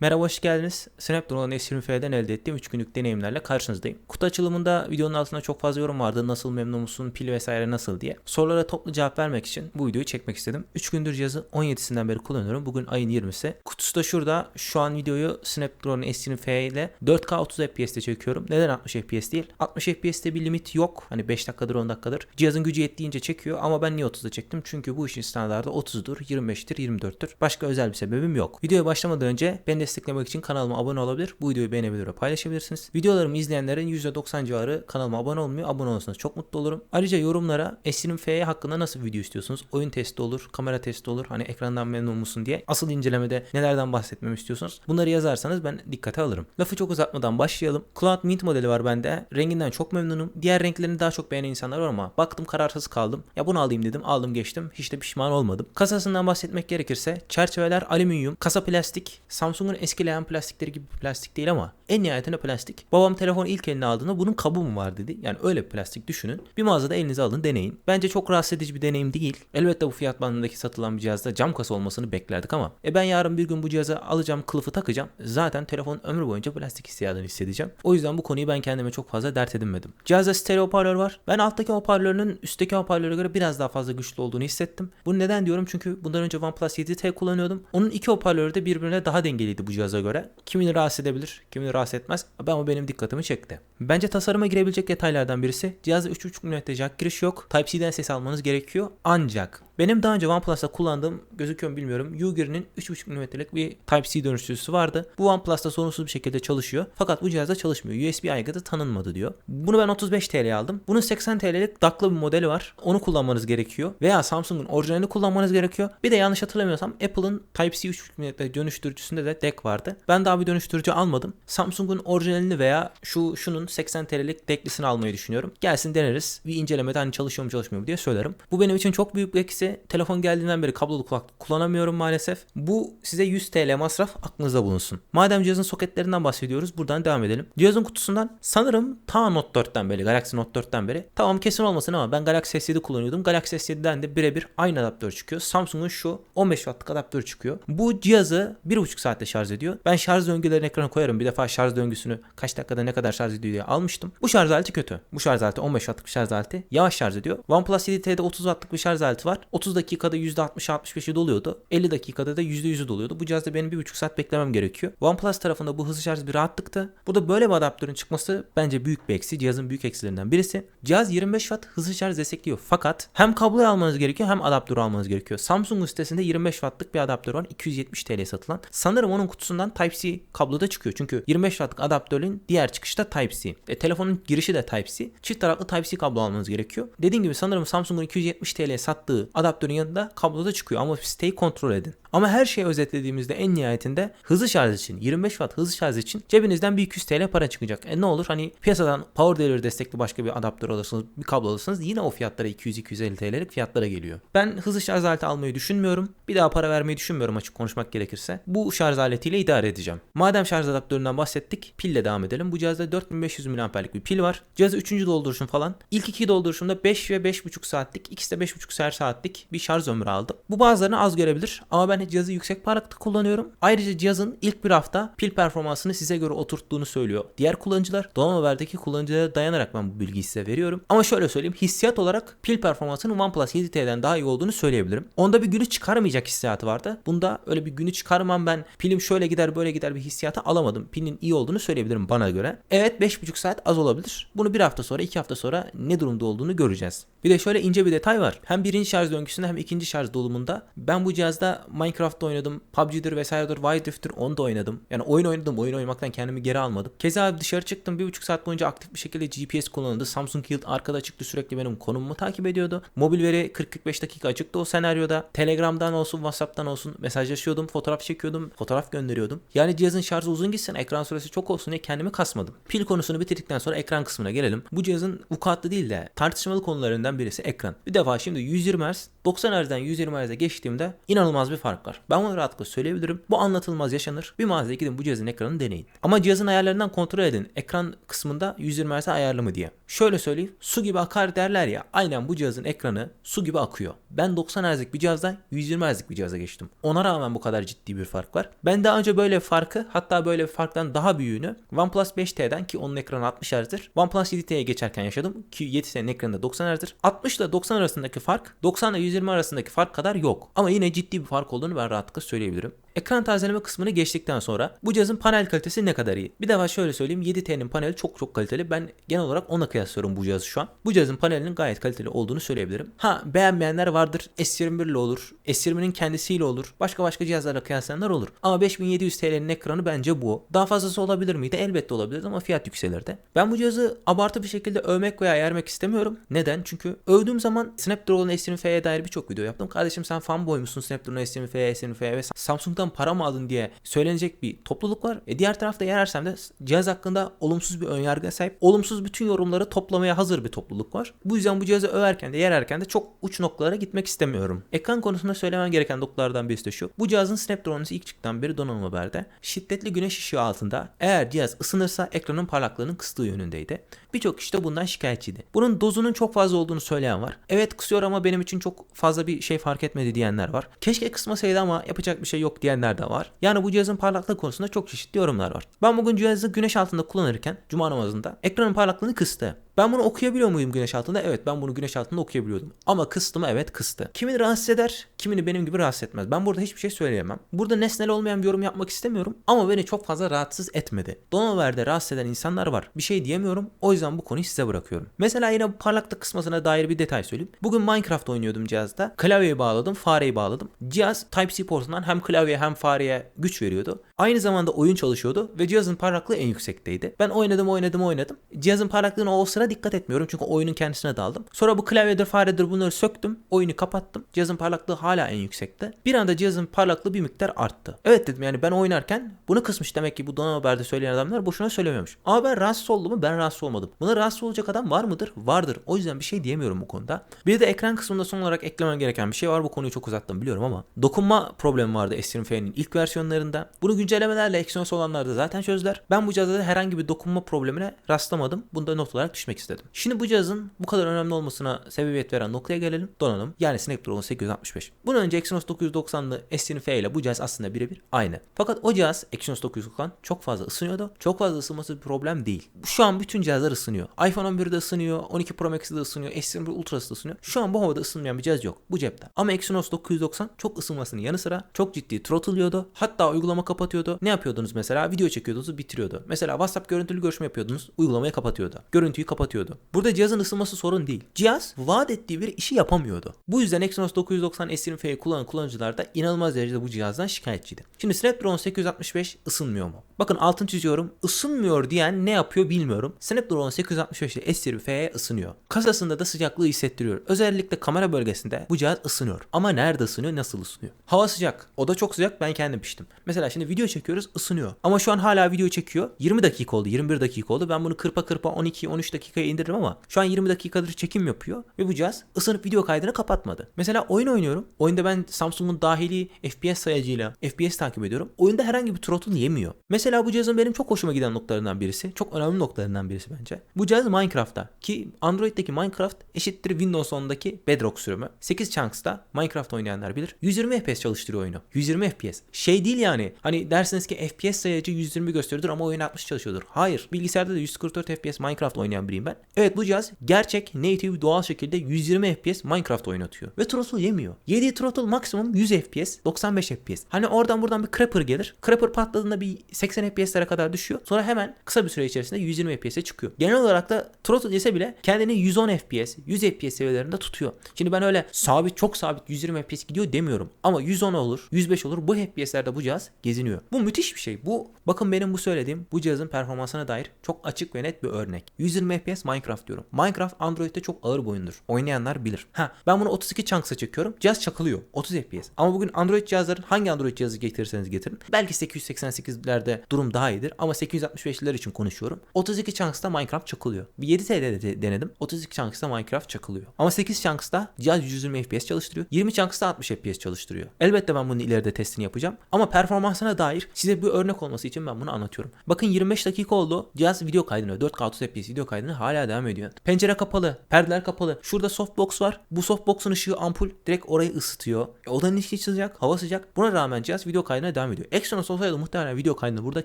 Merhaba hoş geldiniz. Snapdragon S20F'den elde ettiğim 3 günlük deneyimlerle karşınızdayım. Kutu açılımında videonun altında çok fazla yorum vardı. Nasıl memnun musun, pil vesaire nasıl diye. Sorulara toplu cevap vermek için bu videoyu çekmek istedim. 3 gündür cihazı 17'sinden beri kullanıyorum. Bugün ayın 20'si. Kutusu da şurada. Şu an videoyu Snapdragon S20F ile 4K 30 FPS'te çekiyorum. Neden 60 FPS değil? 60 FPS'te bir limit yok. Hani 5 dakikadır 10 dakikadır. Cihazın gücü yettiğince çekiyor ama ben niye 30'da çektim? Çünkü bu işin standartı 30'dur, 25'tir, 24'tür. Başka özel bir sebebim yok. Videoya başlamadan önce beni desteklemek için kanalıma abone olabilir. Bu videoyu beğenebilir ve paylaşabilirsiniz. Videolarımı izleyenlerin %90 civarı kanalıma abone olmuyor. Abone olursanız çok mutlu olurum. Ayrıca yorumlara S20F hakkında nasıl video istiyorsunuz? Oyun testi olur, kamera testi olur. Hani ekrandan memnun musun diye. Asıl incelemede nelerden bahsetmemi istiyorsunuz? Bunları yazarsanız ben dikkate alırım. Lafı çok uzatmadan başlayalım. Cloud Mint modeli var bende. Renginden çok memnunum. Diğer renklerini daha çok beğenen insanlar var ama baktım kararsız kaldım. Ya bunu alayım dedim. Aldım geçtim. Hiç de pişman olmadım. Kasasından bahsetmek gerekirse çerçeveler alüminyum, kasa plastik. Samsung'un eskileyen plastikleri gibi plastik değil ama en nihayetinde plastik. Babam telefonu ilk eline aldığında bunun kabuğu mu var dedi. Yani öyle bir plastik düşünün. Bir mağazada elinize alın deneyin. Bence çok rahatsız edici bir deneyim değil. Elbette bu fiyat bandındaki satılan bir cihazda cam kasa olmasını beklerdik ama e ben yarın bir gün bu cihaza alacağım kılıfı takacağım. Zaten telefonun ömrü boyunca plastik hissiyatını hissedeceğim. O yüzden bu konuyu ben kendime çok fazla dert edinmedim. Cihazda stereo hoparlör var. Ben alttaki hoparlörünün üstteki hoparlöre göre biraz daha fazla güçlü olduğunu hissettim. Bunu neden diyorum? Çünkü bundan önce OnePlus 7T kullanıyordum. Onun iki hoparlörü de birbirine daha dengeliydi bu cihaza göre. Kimini rahatsız edebilir, kimini rahatsız etmez. Ama benim dikkatimi çekti. Bence tasarıma girebilecek detaylardan birisi cihazda 3.5 mm jack giriş yok. Type-C'den ses almanız gerekiyor. Ancak benim daha önce OnePlus'ta kullandığım gözüküyor mu bilmiyorum. Ugear'in 3.5 mm'lik bir Type-C dönüştürücüsü vardı. Bu OnePlus'ta sorunsuz bir şekilde çalışıyor. Fakat bu cihazda çalışmıyor. USB aygıtı tanınmadı diyor. Bunu ben 35 TL'ye aldım. Bunun 80 TL'lik daklı bir modeli var. Onu kullanmanız gerekiyor. Veya Samsung'un orijinalini kullanmanız gerekiyor. Bir de yanlış hatırlamıyorsam Apple'ın Type-C 3.5 mm dönüştürücüsünde de DEC vardı. Ben daha bir dönüştürücü almadım. Samsung'un orijinalini veya şu şunun 80 TL'lik DEC'lisini almayı düşünüyorum. Gelsin deneriz. Bir incelemede hani çalışıyor mu çalışmıyor mu diye söylerim. Bu benim için çok büyük bir eksi. Telefon geldiğinden beri kablolu kulaklık kullanamıyorum maalesef. Bu size 100 TL masraf aklınızda bulunsun. Madem cihazın soketlerinden bahsediyoruz buradan devam edelim. Cihazın kutusundan sanırım ta Note 4'ten beri, Galaxy Note 4'ten beri. Tamam kesin olmasın ama ben Galaxy S7 kullanıyordum. Galaxy S7'den de birebir aynı adaptör çıkıyor. Samsung'un şu 15 wattlık adaptör çıkıyor. Bu cihazı 1,5 saatte şarj ediyor. Ben şarj döngülerini ekrana koyarım. Bir defa şarj döngüsünü kaç dakikada ne kadar şarj ediyor diye almıştım. Bu şarj aleti kötü. Bu şarj aleti 15 wattlık şarj aleti. Yavaş şarj ediyor. OnePlus 7T'de 30 wattlık bir şarj aleti var. 30 dakikada %60-65'i doluyordu. 50 dakikada da %100'ü doluyordu. Bu cihazda benim 1,5 saat beklemem gerekiyor. OnePlus tarafında bu hızlı şarj bir rahatlıktı. Burada böyle bir adaptörün çıkması bence büyük bir eksi. Cihazın büyük eksilerinden birisi. Cihaz 25 watt hızlı şarj destekliyor. Fakat hem kabloyu almanız gerekiyor hem adaptörü almanız gerekiyor. Samsung'un sitesinde 25 wattlık bir adaptör var. 270 TL satılan. Sanırım onun kutusundan Type-C kablo da çıkıyor. Çünkü 25 wattlık adaptörün diğer çıkışta Type-C. E, telefonun girişi de Type-C. Çift taraflı Type-C kablo almanız gerekiyor. Dediğim gibi sanırım Samsung'un 270 TL sattığı adaptörün yanında kablo da çıkıyor ama siteyi kontrol edin. Ama her şeyi özetlediğimizde en nihayetinde hızlı şarj için 25 watt hızlı şarj için cebinizden bir 200 TL para çıkacak. E ne olur hani piyasadan power delivery destekli başka bir adaptör alırsınız, bir kablo alırsınız yine o fiyatlara 200-250 TL'lik fiyatlara geliyor. Ben hızlı şarj aleti almayı düşünmüyorum. Bir daha para vermeyi düşünmüyorum açık konuşmak gerekirse. Bu şarj aletiyle idare edeceğim. Madem şarj adaptöründen bahsettik pille devam edelim. Bu cihazda 4500 mAh'lik bir pil var. Cihazı 3. dolduruşum falan. İlk iki dolduruşumda 5 ve 5.5 saatlik ikisi de 5.5 saatlik bir şarj ömrü aldı. Bu bazılarını az görebilir ama ben cihazı yüksek parlaklık kullanıyorum. Ayrıca cihazın ilk bir hafta pil performansını size göre oturttuğunu söylüyor. Diğer kullanıcılar donanım kullanıcılara dayanarak ben bu bilgiyi size veriyorum. Ama şöyle söyleyeyim hissiyat olarak pil performansının OnePlus 7T'den daha iyi olduğunu söyleyebilirim. Onda bir günü çıkarmayacak hissiyatı vardı. Bunda öyle bir günü çıkarmam ben pilim şöyle gider böyle gider bir hissiyatı alamadım. Pilin iyi olduğunu söyleyebilirim bana göre. Evet 5.5 saat az olabilir. Bunu bir hafta sonra iki hafta sonra ne durumda olduğunu göreceğiz. Bir de şöyle ince bir detay var. Hem birinci şarj döngüsünde hem ikinci şarj dolumunda ben bu cihazda Minecraft'ta oynadım. PUBG'dir vesairedir, Wild Rift'tir onu da oynadım. Yani oyun oynadım. Oyun oynamaktan kendimi geri almadım. Keza dışarı çıktım. Bir buçuk saat boyunca aktif bir şekilde GPS kullanıldı. Samsung Hilt arkada çıktı sürekli benim konumumu takip ediyordu. Mobil veri 40-45 dakika açıktı o senaryoda. Telegram'dan olsun, WhatsApp'tan olsun mesajlaşıyordum, fotoğraf çekiyordum, fotoğraf gönderiyordum. Yani cihazın şarjı uzun gitsin, ekran süresi çok olsun diye kendimi kasmadım. Pil konusunu bitirdikten sonra ekran kısmına gelelim. Bu cihazın vukuatlı değil de tartışmalı konularından birisi ekran. Bir defa şimdi 120 Hz 90 Hz'den 120 Hz'e geçtiğimde inanılmaz bir fark var. Ben bunu rahatlıkla söyleyebilirim. Bu anlatılmaz yaşanır. Bir mağazaya gidin bu cihazın ekranını deneyin. Ama cihazın ayarlarından kontrol edin. Ekran kısmında 120 Hz ayarlı mı diye. Şöyle söyleyeyim. Su gibi akar derler ya. Aynen bu cihazın ekranı su gibi akıyor. Ben 90 Hz'lik bir cihazdan 120 Hz'lik bir cihaza geçtim. Ona rağmen bu kadar ciddi bir fark var. Ben daha önce böyle farkı hatta böyle bir farktan daha büyüğünü OnePlus 5T'den ki onun ekranı 60 Hz'dir. OnePlus 7T'ye geçerken yaşadım ki 7T'nin ekranı 90 Hz'dir. 60 ile 90 arasındaki fark 90 ile 120 arasındaki fark kadar yok. Ama yine ciddi bir fark olduğunu ben rahatlıkla söyleyebilirim. Ekran tazeleme kısmını geçtikten sonra bu cihazın panel kalitesi ne kadar iyi? Bir defa şöyle söyleyeyim 7T'nin paneli çok çok kaliteli. Ben genel olarak ona kıyaslıyorum bu cihazı şu an. Bu cihazın panelinin gayet kaliteli olduğunu söyleyebilirim. Ha beğenmeyenler vardır. S21 ile olur. S20'nin kendisiyle olur. Başka başka cihazlarla kıyaslayanlar olur. Ama 5700 TL'nin ekranı bence bu. Daha fazlası olabilir miydi? Elbette olabilir ama fiyat yükselirdi. Ben bu cihazı abartı bir şekilde övmek veya yermek istemiyorum. Neden? Çünkü övdüğüm zaman Snapdragon S20F'ye dair birçok video yaptım. Kardeşim sen fanboy musun Snapdragon S20F, S20F ve Samsung'dan para mı aldın diye söylenecek bir topluluk var. E diğer tarafta yerersem de cihaz hakkında olumsuz bir önyargıya sahip, olumsuz bütün yorumları toplamaya hazır bir topluluk var. Bu yüzden bu cihazı överken de yererken de çok uç noktalara gitmek istemiyorum. Ekran konusunda söylemem gereken noktalardan birisi de şu. Bu cihazın Snapdragon'u ilk çıktıktan beri donanım haberde şiddetli güneş ışığı altında eğer cihaz ısınırsa ekranın parlaklığının kıstığı yönündeydi. Birçok kişi de bundan şikayetçiydi. Bunun dozunun çok fazla olduğunu söyleyen var. Evet kısıyor ama benim için çok fazla bir şey fark etmedi diyenler var. Keşke kısmasaydı ama yapacak bir şey yok diyenler de var. Yani bu cihazın parlaklığı konusunda çok çeşitli yorumlar var. Ben bugün cihazı güneş altında kullanırken cuma namazında ekranın parlaklığını kıstı. Ben bunu okuyabiliyor muyum güneş altında? Evet ben bunu güneş altında okuyabiliyordum. Ama kıstı mı? Evet kıstı. Kimini rahatsız eder, kimini benim gibi rahatsız etmez. Ben burada hiçbir şey söyleyemem. Burada nesnel olmayan bir yorum yapmak istemiyorum ama beni çok fazla rahatsız etmedi. Donanver'de rahatsız eden insanlar var. Bir şey diyemiyorum. O yüzden bu konuyu size bırakıyorum. Mesela yine parlaklık kısmasına dair bir detay söyleyeyim. Bugün Minecraft oynuyordum cihazda. Klavyeyi bağladım, fareyi bağladım. Cihaz Type-C portundan hem klavyeye hem fareye güç veriyordu. Aynı zamanda oyun çalışıyordu ve cihazın parlaklığı en yüksekteydi. Ben oynadım oynadım oynadım. Cihazın parlaklığına o sıra dikkat etmiyorum çünkü oyunun kendisine daldım. Sonra bu klavyedir faredir bunları söktüm. Oyunu kapattım. Cihazın parlaklığı hala en yüksekte. Bir anda cihazın parlaklığı bir miktar arttı. Evet dedim yani ben oynarken bunu kısmış demek ki bu donanım haberde söyleyen adamlar boşuna söylememiş. Ama ben rahatsız oldum mu? Ben rahatsız olmadım. Buna rahatsız olacak adam var mıdır? Vardır. O yüzden bir şey diyemiyorum bu konuda. Bir de ekran kısmında son olarak eklemem gereken bir şey var. Bu konuyu çok uzattım biliyorum ama dokunma problemi vardı S20F'nin ilk versiyonlarında. Bunu güncellemelerle Exynos olanlarda zaten çözdüler. Ben bu cihazda da herhangi bir dokunma problemine rastlamadım. Bunu da not olarak düşmek istedim. Şimdi bu cihazın bu kadar önemli olmasına sebebiyet veren noktaya gelelim. Donanım yani Snapdragon 865. Bunun önce Exynos 990'lı S20F ile bu cihaz aslında birebir aynı. Fakat o cihaz Exynos 990 çok fazla ısınıyordu. Çok fazla ısınması bir problem değil. Şu an bütün cihazlar ısınıyor. iPhone 11'de ısınıyor, 12 Pro Max'de ısınıyor, S21 Ultra'sı da ısınıyor. Şu an bu havada ısınmayan bir cihaz yok. Bu cepte. Ama Exynos 990 çok ısınmasının yanı sıra çok ciddi throttle'lıyordu. Hatta uygulama kapatıyordu. Ne yapıyordunuz mesela? Video çekiyordunuz, bitiriyordu. Mesela WhatsApp görüntülü görüşme yapıyordunuz, uygulamayı kapatıyordu. Görüntüyü kapatıyordu. Burada cihazın ısınması sorun değil. Cihaz vaat ettiği bir işi yapamıyordu. Bu yüzden Exynos 990 S20F'yi kullanan kullanıcılar da inanılmaz derecede bu cihazdan şikayetçiydi. Şimdi Snapdragon 865 ısınmıyor mu? Bakın altın çiziyorum. Isınmıyor diyen ne yapıyor bilmiyorum. Snapdragon 865 ile S20F'ye ısınıyor. Kasasında da sıcaklığı hissettiriyor. Özellikle kamera bölgesinde bu cihaz ısınıyor. Ama nerede ısınıyor, nasıl ısınıyor? Hava sıcak. O da çok sıcak. Ben kendim piştim. Mesela şimdi video çekiyoruz ısınıyor. Ama şu an hala video çekiyor. 20 dakika oldu, 21 dakika oldu. Ben bunu kırpa kırpa 12-13 dakikaya indiririm ama şu an 20 dakikadır çekim yapıyor ve bu cihaz ısınıp video kaydını kapatmadı. Mesela oyun oynuyorum. Oyunda ben Samsung'un dahili FPS sayacıyla FPS takip ediyorum. Oyunda herhangi bir throttle yemiyor. Mesela bu cihazın benim çok hoşuma giden noktalarından birisi. Çok önemli noktalarından birisi bence. Bu cihaz Minecraft'ta ki Android'deki Minecraft eşittir Windows 10'daki Bedrock sürümü. 8 Chunks'ta Minecraft oynayanlar bilir. 120 FPS çalıştırıyor oyunu. 120 FPS. Şey değil yani. Hani dersiniz ki FPS sayacı 120 gösteriyordur ama oyun 60 çalışıyordur. Hayır. Bilgisayarda da 144 FPS Minecraft oynayan biriyim ben. Evet bu cihaz gerçek native doğal şekilde 120 FPS Minecraft oynatıyor. Ve throttle yemiyor. Yediği throttle maksimum 100 FPS, 95 FPS. Hani oradan buradan bir Crapper gelir. Crapper patladığında bir 80 FPS'lere kadar düşüyor. Sonra hemen kısa bir süre içerisinde 120 FPS'e çıkıyor. Genel olarak da throttle yese bile kendini 110 FPS, 100 FPS seviyelerinde tutuyor. Şimdi ben öyle sabit çok sabit 120 FPS gidiyor demiyorum. Ama 110 olur, 105 olur. Bu FPS'lerde bu cihaz geziniyor. Bu müthiş bir şey. Bu bakın benim bu söylediğim bu cihazın performansına dair çok açık ve net bir örnek. 120 FPS Minecraft diyorum. Minecraft Android'de çok ağır bir oyundur. Oynayanlar bilir. Ha ben bunu 32 chunks'a çekiyorum. Cihaz çakılıyor. 30 FPS. Ama bugün Android cihazların hangi Android cihazı getirirseniz getirin. Belki 888'lerde durum daha iyidir ama 865'ler için konuşuyorum. 32 chunks'ta Minecraft çakılıyor. Bir 7 TL'de de denedim. 32 chunks'ta Minecraft çakılıyor. Ama 8 chunks'ta cihaz 120 FPS çalıştırıyor. 20 chunks'ta 60 FPS çalıştırıyor. Elbette ben bunun ileride testini yapacağım. Ama performansına dair size bir örnek olması için ben bunu anlatıyorum. Bakın 25 dakika oldu. Cihaz video kaydını 4K 30 FPS video kaydını hala devam ediyor. Pencere kapalı, perdeler kapalı. Şurada softbox var. Bu softbox'un ışığı ampul direkt orayı ısıtıyor. E, odanın içi sıcak, hava sıcak. Buna rağmen cihaz video kaydına devam ediyor. Exynos olsaydı muhtemelen video kaydını burada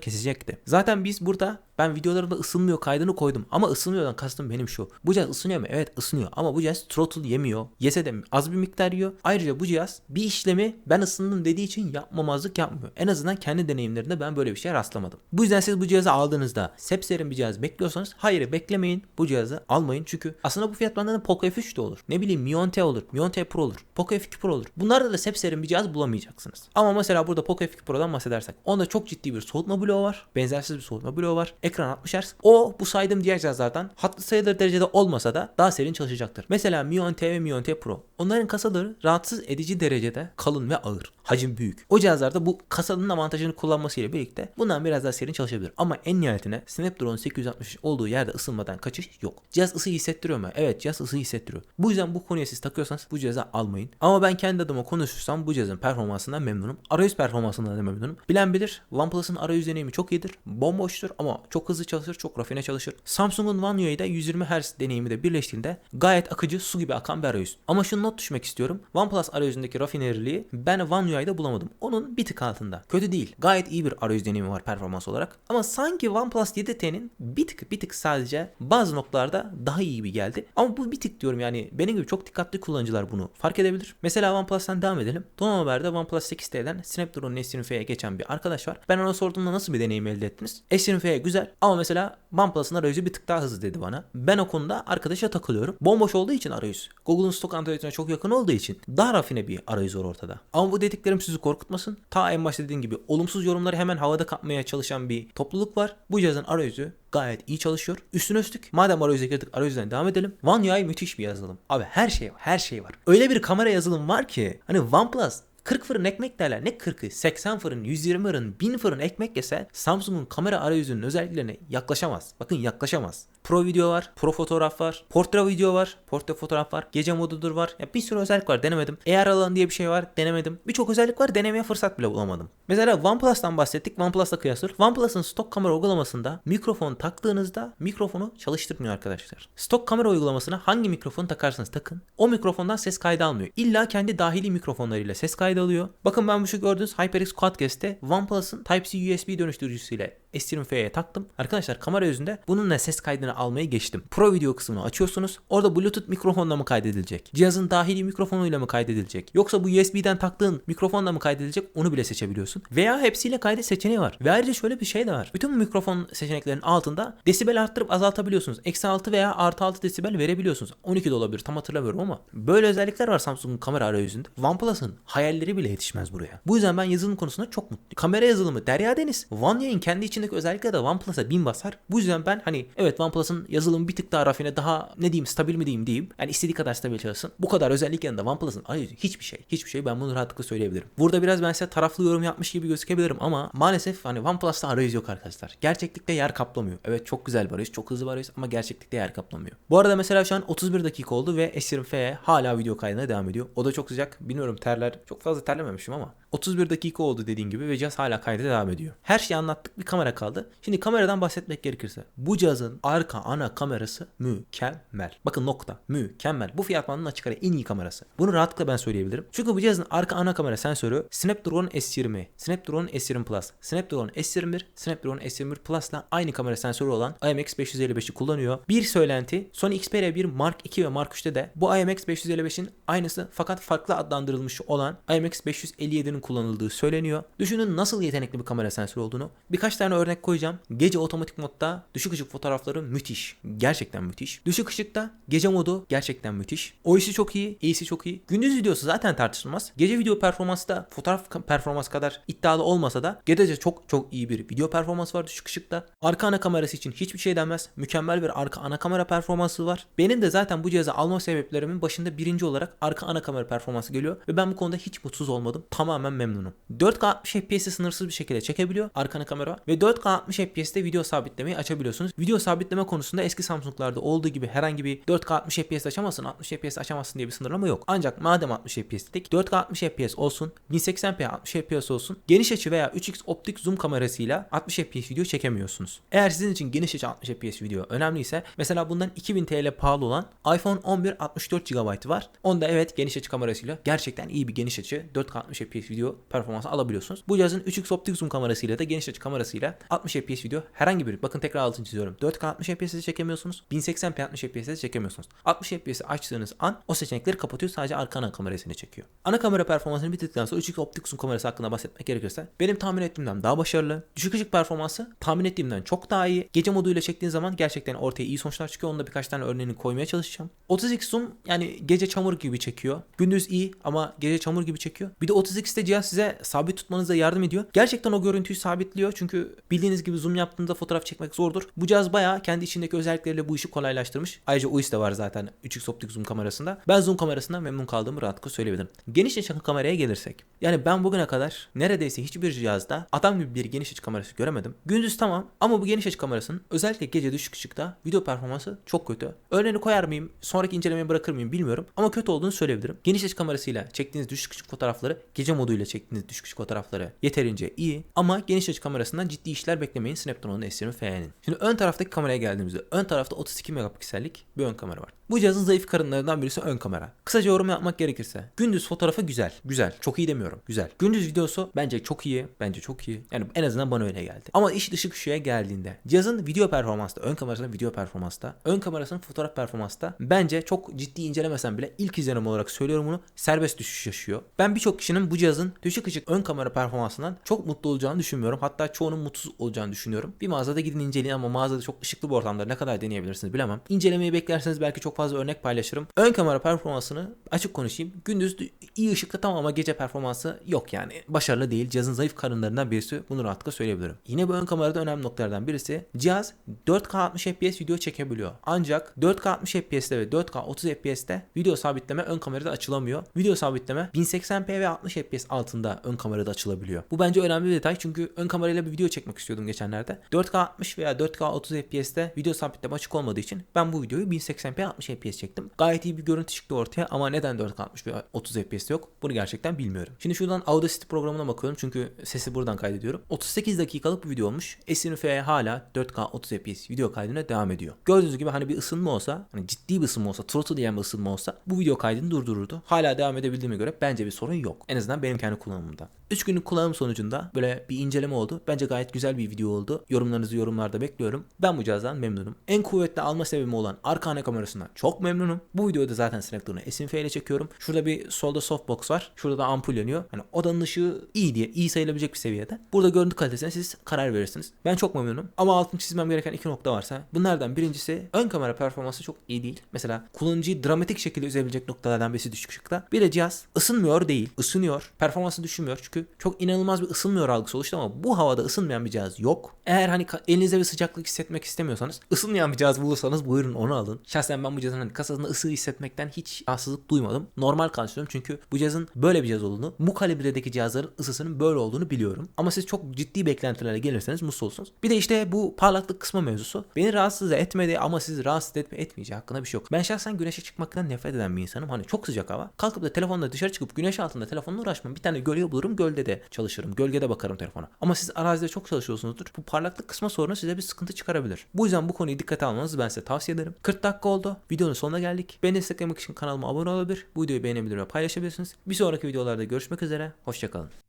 kesecekti. Zaten biz burada ben videolarımda ısınmıyor kaydını koydum. Ama ısınmıyordan kastım benim şu. Bu cihaz ısınıyor mu? Evet ısınıyor. Ama bu cihaz throttle yemiyor. Yese de az bir miktar yiyor. Ayrıca bu cihaz bir işlemi ben ısındım dediği için yapmamazlık yapmıyor. En azından kendi deneyimlerinde ben böyle bir şey rastlamadım. Bu yüzden siz bu cihazı aldığınızda sepserin bir cihaz bekliyorsanız hayır beklemeyin. Bu cihazı almayın. Çünkü aslında bu fiyat bandında Poco F3 de olur. Ne bileyim Mi 10T olur. Mi 10T Pro olur. Poco F2 Pro olur. Bunlarda da sepserin bir cihaz bulamayacaksınız. Ama mesela burada Poco F2 Pro'dan bahsedersek. Onda çok ciddi bir soğutma bloğu var. Benzersiz bir soğutma bloğu var. Ekran 60 Hz. O bu saydığım diğer cihazlardan hatlı sayılır derecede olmasa da daha serin çalışacaktır. Mesela Mi 10T ve Mi 10T Pro. Onların kasaları rahatsız edici derecede kalın ve ağır. Hacim büyük. O cihazlarda bu kasanın avantajını kullanmasıyla birlikte bundan biraz daha serin çalışabilir. Ama en nihayetine Snapdragon 860 olduğu yerde ısınmadan kaçış yok. Cihaz ısı hissettiriyor mu? Evet cihaz ısı hissettiriyor. Bu yüzden bu konuya siz takıyorsanız bu cihazı almayın. Ama ben kendi adıma konuşursam bu cihazın performansından memnunum. Arayüz performansından da memnunum. Bilen bilir OnePlus'ın arayüz deneyimi çok iyidir. Bomboştur ama çok hızlı çalışır, çok rafine çalışır. Samsung'un One UI'de 120 Hz deneyimi de birleştiğinde gayet akıcı, su gibi akan bir arayüz. Ama şunu not düşmek istiyorum. OnePlus arayüzündeki rafineriliği ben One UI'de bulamadım. Onun bir tık altında. Kötü değil. Gayet iyi bir arayüz deneyimi var performans olarak. Ama sanki OnePlus 7T'nin bir tık bir tık sadece bazı noktalarda daha iyi gibi geldi. Ama bu bir tık diyorum yani benim gibi çok dikkatli kullanıcılar bunu fark edebilir. Mesela OnePlus'tan devam edelim. Son haberde OnePlus 8T'den Snapdragon S20F'ye geçen bir arkadaş var. Ben ona sorduğumda nasıl bir deneyim elde ettiniz? S20F güzel ama mesela OnePlus'ın arayüzü bir tık daha hızlı dedi bana. Ben o konuda arkadaşa takılıyorum. Bomboş olduğu için arayüz. Google'un stok Android'ine çok yakın olduğu için daha rafine bir arayüz var ortada. Ama bu dediklerim sizi korkutmasın. Ta en başta dediğim gibi olumsuz yorumları hemen havada kapmaya çalışan bir topluluk var. Bu cihazın arayüzü gayet iyi çalışıyor. Üstüne üstlük madem arayüze girdik arayüzden devam edelim. One UI müthiş bir yazılım. Abi her şey her şey var. Öyle bir kamera yazılım var ki hani OnePlus 40 fırın ekmek derler. Ne 40'ı? 80 fırın, 120 fırın, 1000 fırın ekmek yese Samsung'un kamera arayüzünün özelliklerine yaklaşamaz. Bakın yaklaşamaz. Pro video var, pro fotoğraf var, portre video var, portre fotoğraf var, gece modudur var. Ya bir sürü özellik var denemedim. AR alanı diye bir şey var denemedim. Birçok özellik var denemeye fırsat bile bulamadım. Mesela OnePlus'tan bahsettik. OnePlus'la kıyaslar. OnePlus'ın stok kamera uygulamasında mikrofon taktığınızda mikrofonu çalıştırmıyor arkadaşlar. Stok kamera uygulamasına hangi mikrofonu takarsanız takın. O mikrofondan ses kaydı almıyor. İlla kendi dahili mikrofonlarıyla ses kaydı alıyor. Bakın ben bu şu gördüğünüz HyperX Quadcast'te OnePlus'ın Type-C USB dönüştürücüsüyle S20F'ye taktım. Arkadaşlar kamera yüzünde bununla ses kaydını almayı geçtim. Pro video kısmını açıyorsunuz. Orada Bluetooth mikrofonla mı kaydedilecek? Cihazın dahili mikrofonuyla mı kaydedilecek? Yoksa bu USB'den taktığın mikrofonla mı kaydedilecek? Onu bile seçebiliyorsun. Veya hepsiyle kaydet seçeneği var. Ve ayrıca şöyle bir şey de var. Bütün mikrofon seçeneklerinin altında desibel arttırıp azaltabiliyorsunuz. Eksi 6 veya artı 6 desibel verebiliyorsunuz. 12 de olabilir tam hatırlamıyorum ama. Böyle özellikler var Samsung'un kamera arayüzünde. OnePlus'ın hayalleri bile yetişmez buraya. Bu yüzden ben yazılım konusunda çok mutluyum. Kamera yazılımı derya deniz. One Yayın kendi içindeki özellikler de OnePlus'a bin basar. Bu yüzden ben hani evet OnePlus'ın yazılımı bir tık daha rafine daha ne diyeyim stabil mi diyeyim diyeyim. Yani istediği kadar stabil çalışsın. Bu kadar özellik yanında OnePlus'ın arayüzü hiçbir şey. Hiçbir şey ben bunu rahatlıkla söyleyebilirim. Burada biraz ben size taraflı yorum yapmış gibi gözükebilirim ama maalesef hani OnePlus'ta arayüz yok arkadaşlar. Gerçeklikte yer kaplamıyor. Evet çok güzel bir arayüz, çok hızlı bir arayüz ama gerçeklikte yer kaplamıyor. Bu arada mesela şu an 31 dakika oldu ve S20F hala video kaydına devam ediyor. O da çok sıcak. Bilmiyorum terler. Çok fazla terlememişim ama 31 dakika oldu dediğin gibi ve cihaz hala kayda devam ediyor. Her şeyi anlattık bir kamera kaldı. Şimdi kameradan bahsetmek gerekirse bu cihazın arka ana kamerası mükemmel. Bakın nokta mükemmel. Bu fiyat bandının açık ara en iyi kamerası. Bunu rahatlıkla ben söyleyebilirim. Çünkü bu cihazın arka ana kamera sensörü Snapdragon S20, Snapdragon S20 Plus, Snapdragon S21, Snapdragon S21 Plus'la aynı kamera sensörü olan IMX555'i kullanıyor. Bir söylenti Sony Xperia 1 Mark 2 ve Mark 3'te de bu IMX555'in aynısı fakat farklı adlandırılmış olan IMX557'nin kullanıldığı söyleniyor. Düşünün nasıl yetenekli bir kamera sensörü olduğunu. Birkaç tane örnek koyacağım. Gece otomatik modda düşük ışık fotoğrafları müthiş. Gerçekten müthiş. Düşük ışıkta gece modu gerçekten müthiş. O işi çok iyi, iyisi çok iyi. Gündüz videosu zaten tartışılmaz. Gece video performansı da fotoğraf performans kadar iddialı olmasa da gece çok çok iyi bir video performansı var düşük ışıkta. Arka ana kamerası için hiçbir şey denmez. Mükemmel bir arka ana kamera performansı var. Benim de zaten bu cihazı alma sebeplerimin başında birinci olarak arka ana kamera performansı geliyor ve ben bu konuda hiç mutsuz olmadım. Tamamen memnunum. 4K 60 FPS'i sınırsız bir şekilde çekebiliyor arka ana kamera ve 4K 60 FPS'te video sabitlemeyi açabiliyorsunuz. Video sabitleme konusunda eski Samsung'larda olduğu gibi herhangi bir 4K 60 FPS açamazsın, 60 FPS açamazsın diye bir sınırlama yok. Ancak madem 60 FPS dedik 4K 60 FPS olsun, 1080p 60 FPS olsun, geniş açı veya 3x optik zoom kamerasıyla 60 FPS video çekemiyorsunuz. Eğer sizin için geniş açı 60 FPS video önemliyse mesela bundan 2000 TL pahalı olan iPhone 11 64 GB var. Onda evet geniş açı kamerasıyla gerçekten iyi bir geniş açı 4K 60 FPS video performansı alabiliyorsunuz. Bu cihazın 3x optik zoom kamerasıyla da geniş açı kamerasıyla 60 FPS video herhangi bir bakın tekrar altını çiziyorum. 4K 60 FPS'de çekemiyorsunuz. 1080p 60 FPS'de çekemiyorsunuz. 60 FPS'i açtığınız an o seçenekleri kapatıyor sadece arka ana kamerasını çekiyor. Ana kamera performansını bitirdikten sonra 3x optik zoom kamerası hakkında bahsetmek gerekirse benim tahmin ettiğimden daha başarılı. Düşük ışık performansı tahmin ettiğimden çok daha iyi. Gece moduyla çektiğin zaman gerçekten ortaya iyi sonuçlar çıkıyor. Onda birkaç tane örneğini koymaya çalışacağım. 30x zoom yani gece çamur gibi çekiyor. Gündüz iyi ama gece çamur gibi çekiyor. Bir de 30x'te cihaz size sabit tutmanıza yardım ediyor. Gerçekten o görüntüyü sabitliyor. Çünkü bildiğiniz gibi zoom yaptığında fotoğraf çekmek zordur. Bu cihaz bayağı kendi içindeki özellikleriyle bu işi kolaylaştırmış. Ayrıca UIS de var zaten 3x optik zoom kamerasında. Ben zoom kamerasından memnun kaldığımı rahatlıkla söyleyebilirim. Geniş açı kameraya gelirsek. Yani ben bugüne kadar neredeyse hiçbir cihazda adam gibi bir geniş açı kamerası göremedim. Gündüz tamam ama bu geniş açı kamerasının özellikle gece düşük ışıkta video performansı çok kötü. Örneğini koyar mıyım? Sonraki incelemeye bırakır mıyım bilmiyorum. Ama kötü olduğunu söyleyebilirim. Geniş açı kamerasıyla çektiğiniz düşük ışık fotoğrafları, gece moduyla çektiğiniz düşük ışık fotoğrafları yeterince iyi. Ama geniş açı kamerasından ciddi işler beklemeyin Snapdragon S20 FE'nin. Şimdi ön taraftaki kameraya geldiğimizde ön tarafta 32 megapiksellik bir ön kamera var. Bu cihazın zayıf karınlarından birisi ön kamera. Kısaca yorum yapmak gerekirse. Gündüz fotoğrafı güzel. Güzel. Çok iyi demiyorum. Güzel. Gündüz videosu bence çok iyi. Bence çok iyi. Yani en azından bana öyle geldi. Ama iş dışı ışığa geldiğinde cihazın video performansta, ön kamerasının video performansta, ön kamerasının fotoğraf performansta bence çok ciddi incelemesem bile ilk izlenim olarak söylüyorum bunu serbest düşüş yaşıyor. Ben birçok kişinin bu cihazın düşük ışık ön kamera performansından çok mutlu olacağını düşünmüyorum. Hatta çoğunun mutsuz olacağını düşünüyorum. Bir mağazada gidin inceleyin ama mağazada çok ışıklı bir ortamda ne kadar deneyebilirsiniz bilemem. İncelemeyi beklerseniz belki çok fazla örnek paylaşırım. Ön kamera performansını açık konuşayım. Gündüz iyi ışıkta tamam ama gece performansı yok yani. Başarılı değil. Cihazın zayıf karınlarından birisi. Bunu rahatlıkla söyleyebilirim. Yine bu ön kamerada önemli noktalardan birisi. Cihaz 4K 60 FPS video çekebiliyor. Ancak 4K 60 FPS'te ve 4K 30 FPS'te video sabitleme ön kamerada açılamıyor. Video sabitleme 1080p ve 60 FPS altında ön kamerada açılabiliyor. Bu bence önemli bir detay çünkü ön kamerayla bir video çekmek istiyordum geçenlerde. 4K 60 veya 4K 30 FPS'te video sabitleme açık olmadığı için ben bu videoyu 1080p 60 FPS çektim. Gayet iyi bir görüntü çıktı ortaya ama neden 4K 60 veya 30 FPS yok? Bunu gerçekten bilmiyorum. Şimdi şuradan Audacity programına bakıyorum çünkü sesi buradan kaydediyorum. 38 dakikalık bir video olmuş. S20F hala 4K 30 FPS video kaydına devam ediyor. Gördüğünüz gibi hani bir ısınma olsa, hani ciddi bir ısınma olsa, throttle diyen bir ısınma olsa bu video kaydını durdururdu. Hala devam edebildiğime göre bence bir sorun yok. En azından benim kendi kullanımımda. 3 günlük kullanım sonucunda böyle bir inceleme oldu. Bence gayet güzel bir video oldu. Yorumlarınızı yorumlarda bekliyorum. Ben bu cihazdan memnunum. En kuvvetli alma sebebim olan arka ana kamerasından çok memnunum. Bu videoda zaten Snapdragon'u SMF ile çekiyorum. Şurada bir solda softbox var. Şurada da ampul yanıyor. Hani odanın ışığı iyi diye, iyi sayılabilecek bir seviyede. Burada görüntü kalitesine siz karar verirsiniz. Ben çok memnunum. Ama altını çizmem gereken iki nokta varsa bunlardan birincisi ön kamera performansı çok iyi değil. Mesela kullanıcıyı dramatik şekilde üzebilecek noktalardan birisi düşük ışıkta. Bir de cihaz ısınmıyor değil. ısınıyor. Performansı düşmüyor çünkü çok inanılmaz bir ısınmıyor algısı oluştu ama bu havada ısınmayan bir cihaz yok. Eğer hani elinizde bir sıcaklık hissetmek istemiyorsanız ısınmayan bir cihaz bulursanız buyurun onu alın. Şahsen ben bu cihazın hani kasasında ısı hissetmekten hiç rahatsızlık duymadım. Normal karşılıyorum çünkü bu cihazın böyle bir cihaz olduğunu, bu kalibredeki cihazların ısısının böyle olduğunu biliyorum. Ama siz çok ciddi beklentilerle gelirseniz mutsuz olursunuz. Bir de işte bu parlaklık kısmı mevzusu. Beni rahatsız etmedi ama sizi rahatsız etme etmeyeceği hakkında bir şey yok. Ben şahsen güneşe çıkmaktan nefret eden bir insanım. Hani çok sıcak hava. Kalkıp da telefonla dışarı çıkıp güneş altında telefonla uğraşmam. Bir tane gölge bulurum gölde de çalışırım. Gölgede bakarım telefona. Ama siz arazide çok çalışıyorsunuzdur. Bu parlaklık kısma sorunu size bir sıkıntı çıkarabilir. Bu yüzden bu konuyu dikkate almanızı ben size tavsiye ederim. 40 dakika oldu. Videonun sonuna geldik. Beni desteklemek için kanalıma abone olabilir. Bu videoyu beğenebilir ve paylaşabilirsiniz. Bir sonraki videolarda görüşmek üzere. Hoşçakalın.